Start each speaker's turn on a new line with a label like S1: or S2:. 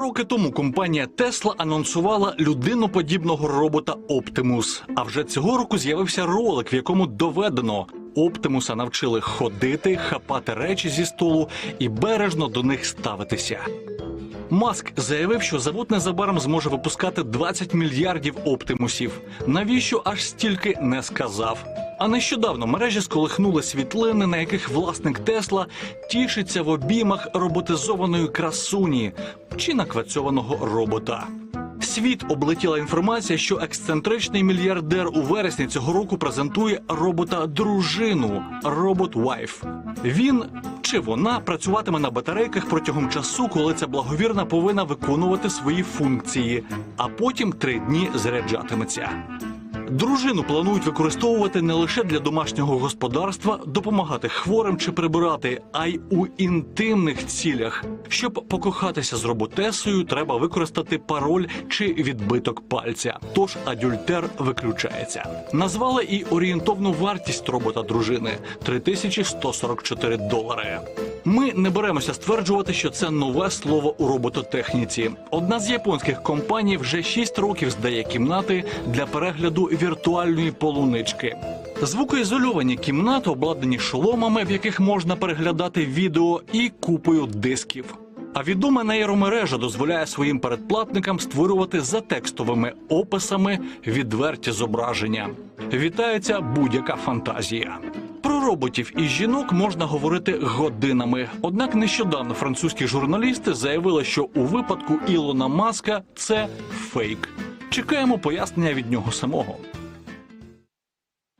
S1: Роки тому компанія Tesla анонсувала людиноподібного робота Optimus. А вже цього року з'явився ролик, в якому доведено. Оптимуса навчили ходити, хапати речі зі столу і бережно до них ставитися. Маск заявив, що завод незабаром зможе випускати 20 мільярдів оптимусів. Навіщо аж стільки не сказав? А нещодавно мережі сколихнули світлини, на яких власник Тесла тішиться в обіймах роботизованої красуні чи наквацьованого робота. Світ облетіла інформація, що ексцентричний мільярдер у вересні цього року презентує робота дружину робот Wife. Він чи вона працюватиме на батарейках протягом часу, коли ця благовірна повинна виконувати свої функції, а потім три дні заряджатиметься. Дружину планують використовувати не лише для домашнього господарства, допомагати хворим чи прибирати, а й у інтимних цілях. Щоб покохатися з роботесою, треба використати пароль чи відбиток пальця. Тож адюльтер виключається. Назвали і орієнтовну вартість робота дружини 3144 долари. Ми не беремося стверджувати, що це нове слово у робототехніці. Одна з японських компаній вже 6 років здає кімнати для перегляду віртуальної полунички. Звукоізольовані кімнати обладнані шоломами, в яких можна переглядати відео, і купою дисків. А відома нейромережа дозволяє своїм передплатникам створювати за текстовими описами відверті зображення. Вітається будь-яка фантазія. Про роботів і жінок можна говорити годинами. Однак нещодавно французькі журналісти заявили, що у випадку Ілона Маска це фейк. Чекаємо пояснення від нього самого.